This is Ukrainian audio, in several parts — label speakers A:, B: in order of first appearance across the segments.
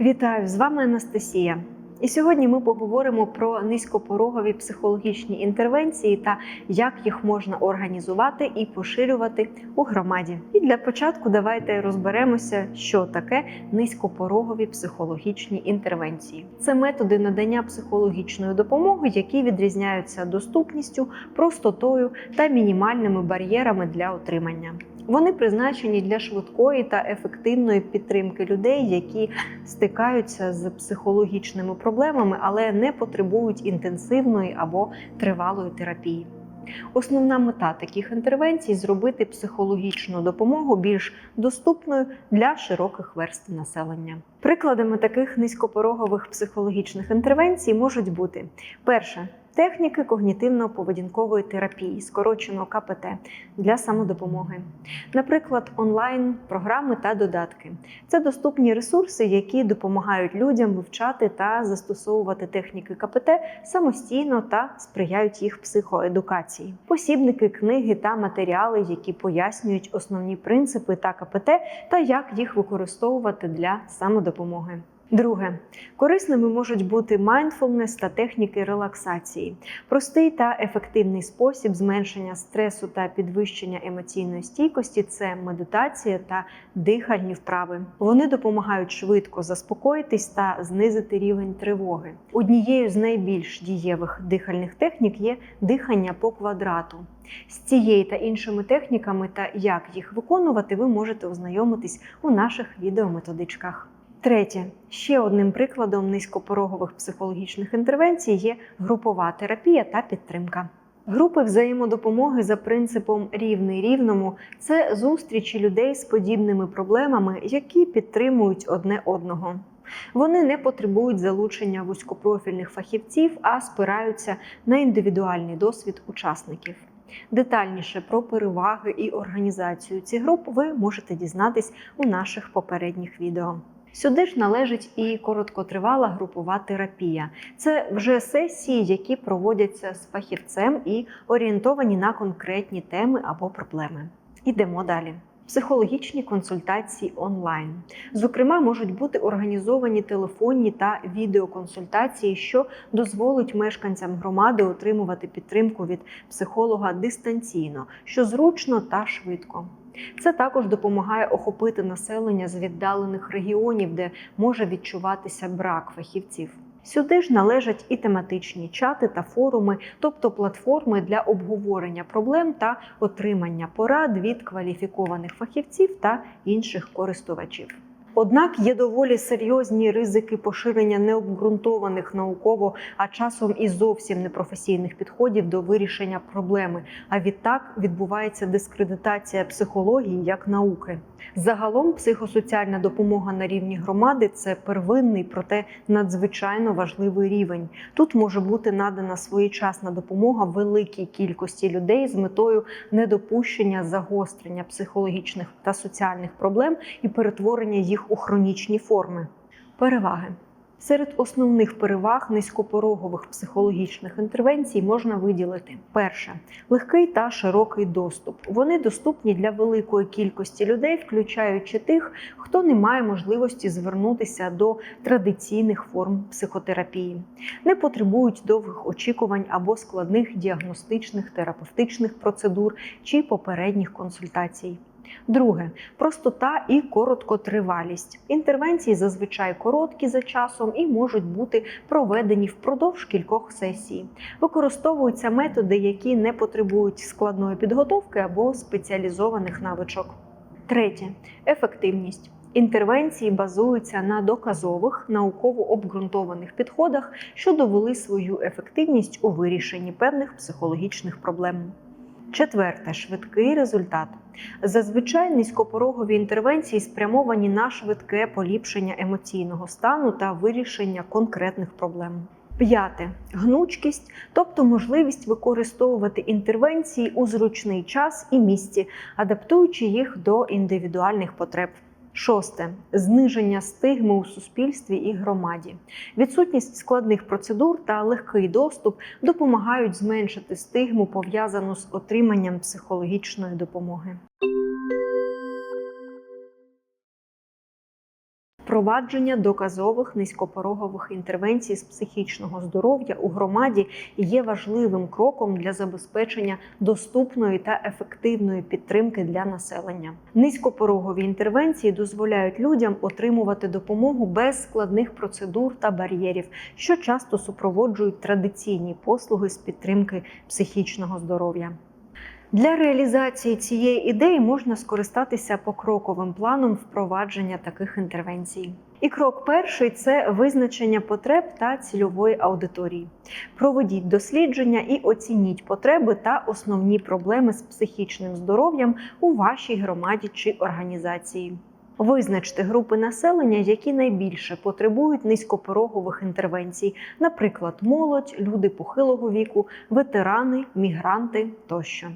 A: Вітаю з вами Анастасія. І сьогодні ми поговоримо про низькопорогові психологічні інтервенції та як їх можна організувати і поширювати у громаді. І для початку давайте розберемося, що таке низькопорогові психологічні інтервенції. Це методи надання психологічної допомоги, які відрізняються доступністю, простотою та мінімальними бар'єрами для отримання. Вони призначені для швидкої та ефективної підтримки людей, які стикаються з психологічними проблемами, але не потребують інтенсивної або тривалої терапії. Основна мета таких інтервенцій зробити психологічну допомогу більш доступною для широких верств населення. Прикладами таких низькопорогових психологічних інтервенцій можуть бути перше. Техніки когнітивно-поведінкової терапії, скорочено КПТ для самодопомоги, наприклад, онлайн-програми та додатки. Це доступні ресурси, які допомагають людям вивчати та застосовувати техніки КПТ самостійно та сприяють їх психоедукації. Посібники, книги та матеріали, які пояснюють основні принципи та КПТ та як їх використовувати для самодопомоги. Друге, корисними можуть бути майндфулнес та техніки релаксації, простий та ефективний спосіб зменшення стресу та підвищення емоційної стійкості це медитація та дихальні вправи. Вони допомагають швидко заспокоїтись та знизити рівень тривоги. Однією з найбільш дієвих дихальних технік є дихання по квадрату. З цією та іншими техніками та як їх виконувати, ви можете ознайомитись у наших відеометодичках. Третє, ще одним прикладом низькопорогових психологічних інтервенцій є групова терапія та підтримка. Групи взаємодопомоги за принципом рівний рівному це зустрічі людей з подібними проблемами, які підтримують одне одного. Вони не потребують залучення вузькопрофільних фахівців, а спираються на індивідуальний досвід учасників. Детальніше про переваги і організацію цих груп ви можете дізнатись у наших попередніх відео. Сюди ж належить і короткотривала групова терапія. Це вже сесії, які проводяться з фахівцем і орієнтовані на конкретні теми або проблеми. Ідемо далі. Психологічні консультації онлайн, зокрема, можуть бути організовані телефонні та відеоконсультації, що дозволить мешканцям громади отримувати підтримку від психолога дистанційно, що зручно та швидко. Це також допомагає охопити населення з віддалених регіонів, де може відчуватися брак фахівців. Сюди ж належать і тематичні чати та форуми, тобто платформи для обговорення проблем та отримання порад від кваліфікованих фахівців та інших користувачів. Однак є доволі серйозні ризики поширення необґрунтованих науково, а часом і зовсім непрофесійних підходів до вирішення проблеми. А відтак відбувається дискредитація психології як науки. Загалом, психосоціальна допомога на рівні громади це первинний, проте надзвичайно важливий рівень. Тут може бути надана своєчасна допомога великій кількості людей з метою недопущення загострення психологічних та соціальних проблем і перетворення їх у хронічні форми. Переваги. Серед основних переваг низькопорогових психологічних інтервенцій можна виділити: перше легкий та широкий доступ. Вони доступні для великої кількості людей, включаючи тих, хто не має можливості звернутися до традиційних форм психотерапії, не потребують довгих очікувань або складних діагностичних терапевтичних процедур чи попередніх консультацій. Друге простота і короткотривалість. Інтервенції зазвичай короткі за часом і можуть бути проведені впродовж кількох сесій. Використовуються методи, які не потребують складної підготовки або спеціалізованих навичок. Третє ефективність. Інтервенції базуються на доказових науково обґрунтованих підходах, що довели свою ефективність у вирішенні певних психологічних проблем. Четверте швидкий результат. Зазвичай низькопорогові інтервенції спрямовані на швидке поліпшення емоційного стану та вирішення конкретних проблем. П'яте гнучкість, тобто можливість використовувати інтервенції у зручний час і місці, адаптуючи їх до індивідуальних потреб. Шосте зниження стигми у суспільстві і громаді. Відсутність складних процедур та легкий доступ допомагають зменшити стигму, пов'язану з отриманням психологічної допомоги. Впровадження доказових низькопорогових інтервенцій з психічного здоров'я у громаді є важливим кроком для забезпечення доступної та ефективної підтримки для населення. Низькопорогові інтервенції дозволяють людям отримувати допомогу без складних процедур та бар'єрів, що часто супроводжують традиційні послуги з підтримки психічного здоров'я. Для реалізації цієї ідеї можна скористатися покроковим планом впровадження таких інтервенцій. І крок перший це визначення потреб та цільової аудиторії. Проведіть дослідження і оцініть потреби та основні проблеми з психічним здоров'ям у вашій громаді чи організації. Визначте групи населення, які найбільше потребують низькопорогових інтервенцій, наприклад, молодь, люди похилого віку, ветерани, мігранти тощо.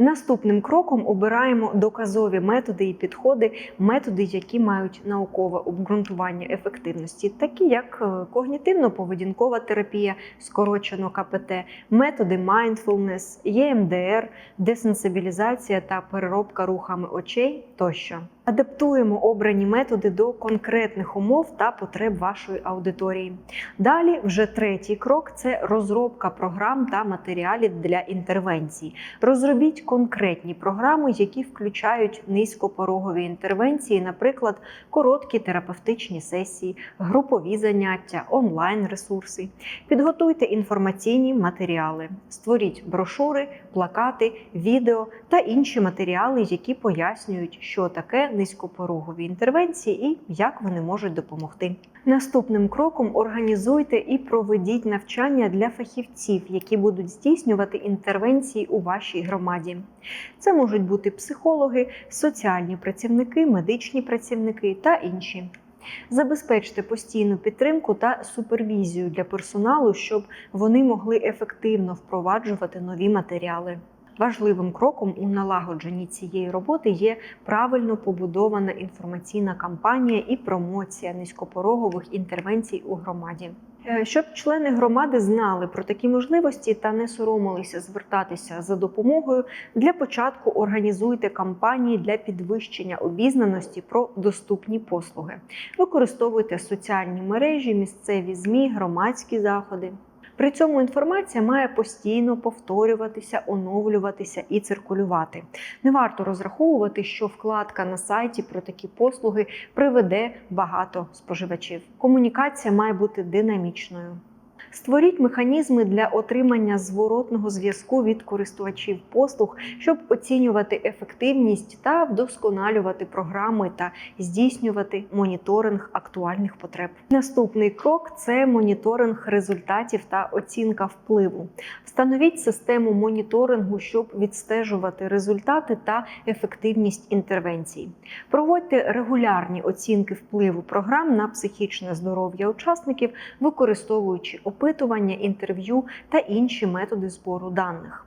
A: Наступним кроком обираємо доказові методи і підходи, методи, які мають наукове обґрунтування ефективності, такі як е, когнітивно-поведінкова терапія, скорочено КПТ, методи mindfulness, ЄМДР, десенсибілізація та переробка рухами очей тощо. Адаптуємо обрані методи до конкретних умов та потреб вашої аудиторії. Далі, вже третій крок це розробка програм та матеріалів для інтервенцій. Розробіть конкретні програми, які включають низькопорогові інтервенції, наприклад, короткі терапевтичні сесії, групові заняття, онлайн-ресурси. Підготуйте інформаційні матеріали, створіть брошури, плакати, відео та інші матеріали, які пояснюють, що таке низькопорогові інтервенції і як вони можуть допомогти. Наступним кроком організуйте і проведіть навчання для фахівців, які будуть здійснювати інтервенції у вашій громаді. Це можуть бути психологи, соціальні працівники, медичні працівники та інші. Забезпечте постійну підтримку та супервізію для персоналу, щоб вони могли ефективно впроваджувати нові матеріали. Важливим кроком у налагодженні цієї роботи є правильно побудована інформаційна кампанія і промоція низькопорогових інтервенцій у громаді. Е, Щоб члени громади знали про такі можливості та не соромилися звертатися за допомогою, для початку організуйте кампанії для підвищення обізнаності про доступні послуги. Використовуйте соціальні мережі, місцеві ЗМІ, громадські заходи. При цьому інформація має постійно повторюватися, оновлюватися і циркулювати. Не варто розраховувати, що вкладка на сайті про такі послуги приведе багато споживачів. Комунікація має бути динамічною. Створіть механізми для отримання зворотного зв'язку від користувачів послуг, щоб оцінювати ефективність та вдосконалювати програми та здійснювати моніторинг актуальних потреб. Наступний крок це моніторинг результатів та оцінка впливу. Встановіть систему моніторингу, щоб відстежувати результати та ефективність інтервенцій. Проводьте регулярні оцінки впливу програм на психічне здоров'я учасників, використовуючи опитування, інтерв'ю та інші методи збору даних.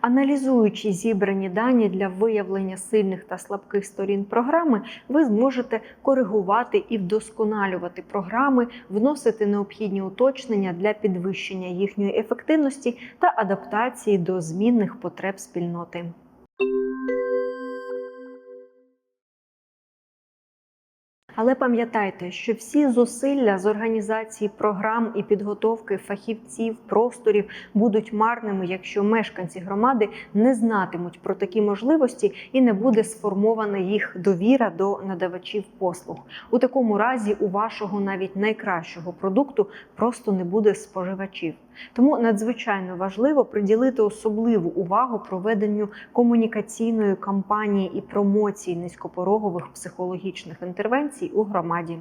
A: Аналізуючи зібрані дані для виявлення сильних та слабких сторін програми, ви зможете коригувати і вдосконалювати програми, вносити необхідні уточнення для підвищення їхньої ефективності та адаптації до змінних потреб спільноти. Але пам'ятайте, що всі зусилля з організації програм і підготовки фахівців, просторів будуть марними, якщо мешканці громади не знатимуть про такі можливості і не буде сформована їх довіра до надавачів послуг. У такому разі у вашого навіть найкращого продукту просто не буде споживачів. Тому надзвичайно важливо приділити особливу увагу проведенню комунікаційної кампанії і промоції низькопорогових психологічних інтервенцій у громаді.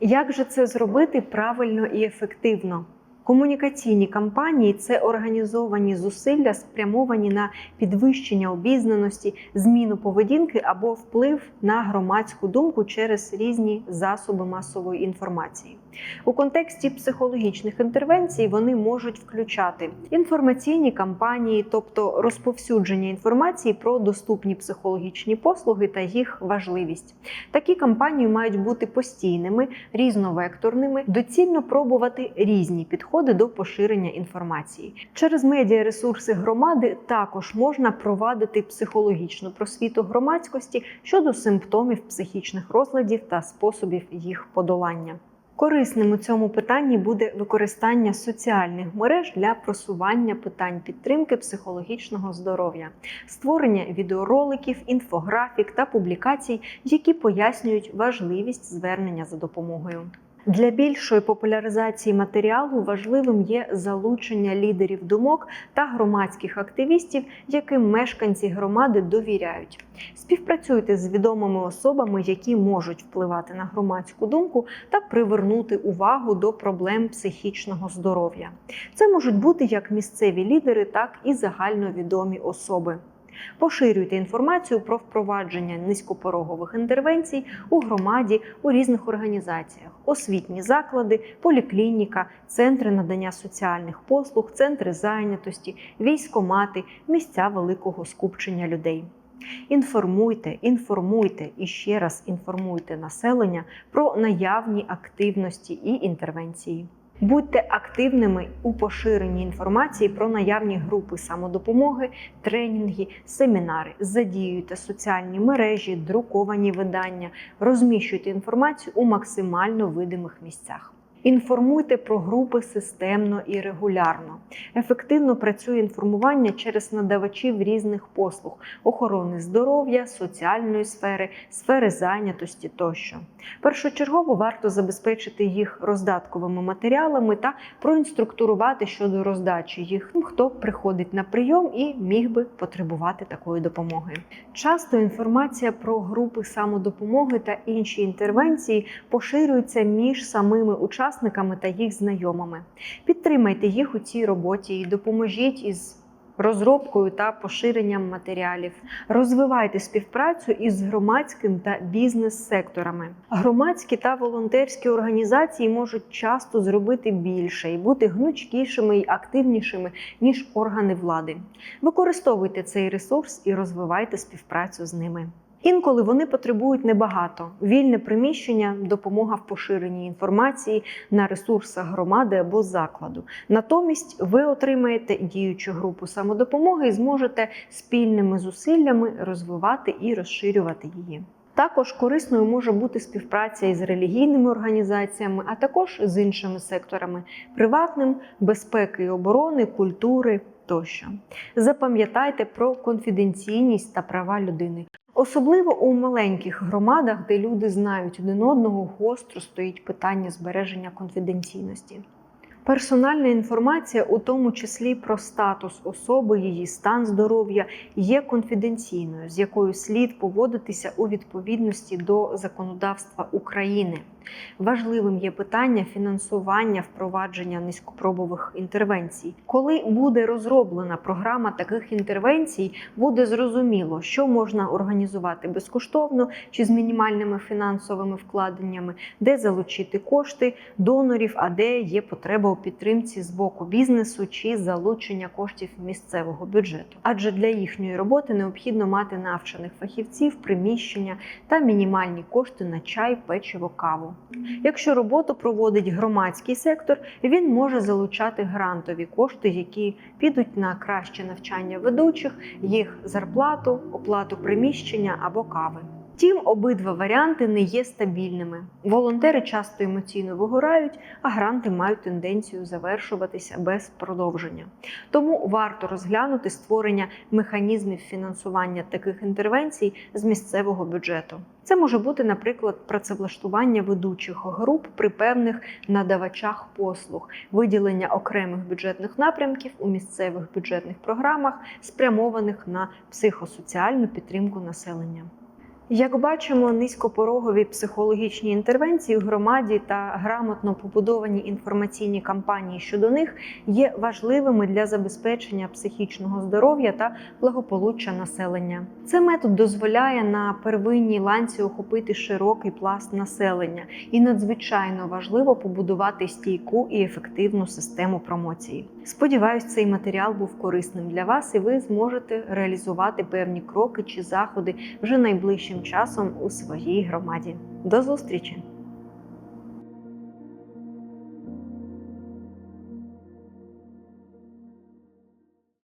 A: Як же це зробити правильно і ефективно? Комунікаційні кампанії це організовані зусилля, спрямовані на підвищення обізнаності, зміну поведінки або вплив на громадську думку через різні засоби масової інформації. У контексті психологічних інтервенцій вони можуть включати інформаційні кампанії, тобто розповсюдження інформації про доступні психологічні послуги та їх важливість. Такі кампанії мають бути постійними, різновекторними, доцільно пробувати різні підходи підходи до поширення інформації. Через медіаресурси громади також можна провадити психологічну просвіту громадськості щодо симптомів психічних розладів та способів їх подолання. Корисним у цьому питанні буде використання соціальних мереж для просування питань підтримки психологічного здоров'я, створення відеороликів, інфографік та публікацій, які пояснюють важливість звернення за допомогою. Для більшої популяризації матеріалу важливим є залучення лідерів думок та громадських активістів, яким мешканці громади довіряють. Співпрацюйте з відомими особами, які можуть впливати на громадську думку та привернути увагу до проблем психічного здоров'я. Це можуть бути як місцеві лідери, так і загальновідомі особи. Поширюйте інформацію про впровадження низькопорогових інтервенцій у громаді у різних організаціях: освітні заклади, поліклініка, центри надання соціальних послуг, центри зайнятості, військомати, місця великого скупчення людей. Інформуйте, інформуйте і ще раз інформуйте населення про наявні активності і інтервенції. Будьте активними у поширенні інформації про наявні групи самодопомоги, тренінги, семінари. Задіюйте соціальні мережі, друковані видання, розміщуйте інформацію у максимально видимих місцях. Інформуйте про групи системно і регулярно. Ефективно працює інформування через надавачів різних послуг охорони здоров'я, соціальної сфери, сфери зайнятості тощо. Першочергово варто забезпечити їх роздатковими матеріалами та проінструктурувати щодо роздачі їх, хто приходить на прийом і міг би потребувати такої допомоги. Часто інформація про групи самодопомоги та інші інтервенції поширюється між самими учасниками та їх знайомими. Підтримайте їх у цій роботі і допоможіть із розробкою та поширенням матеріалів. Розвивайте співпрацю із громадським та бізнес-секторами. Громадські та волонтерські організації можуть часто зробити більше і бути гнучкішими і активнішими ніж органи влади. Використовуйте цей ресурс і розвивайте співпрацю з ними. Інколи вони потребують небагато: вільне приміщення, допомога в поширенні інформації на ресурсах громади або закладу. Натомість ви отримаєте діючу групу самодопомоги і зможете спільними зусиллями розвивати і розширювати її. Також корисною може бути співпраця із релігійними організаціями, а також з іншими секторами приватним, безпеки і оборони, культури тощо. Запам'ятайте про конфіденційність та права людини. Особливо у маленьких громадах, де люди знають один одного, гостро стоїть питання збереження конфіденційності. Персональна інформація, у тому числі про статус особи, її стан здоров'я, є конфіденційною, з якою слід поводитися у відповідності до законодавства України. Важливим є питання фінансування впровадження низькопробових інтервенцій. Коли буде розроблена програма таких інтервенцій, буде зрозуміло, що можна організувати безкоштовно чи з мінімальними фінансовими вкладеннями, де залучити кошти донорів, а де є потреба у підтримці з боку бізнесу чи залучення коштів місцевого бюджету. Адже для їхньої роботи необхідно мати навчених фахівців, приміщення та мінімальні кошти на чай, печиво, каву. Якщо роботу проводить громадський сектор, він може залучати грантові кошти, які підуть на краще навчання ведучих, їх зарплату, оплату приміщення або кави. Втім, обидва варіанти не є стабільними. Волонтери часто емоційно вигорають, а гранти мають тенденцію завершуватися без продовження. Тому варто розглянути створення механізмів фінансування таких інтервенцій з місцевого бюджету. Це може бути, наприклад, працевлаштування ведучих груп при певних надавачах послуг, виділення окремих бюджетних напрямків у місцевих бюджетних програмах, спрямованих на психосоціальну підтримку населення. Як бачимо, низькопорогові психологічні інтервенції в громаді та грамотно побудовані інформаційні кампанії щодо них є важливими для забезпечення психічного здоров'я та благополуччя населення. Цей метод дозволяє на первинній ланці охопити широкий пласт населення і надзвичайно важливо побудувати стійку і ефективну систему промоції. Сподіваюсь, цей матеріал був корисним для вас, і ви зможете реалізувати певні кроки чи заходи вже найближчим часом у своїй громаді. До зустрічі!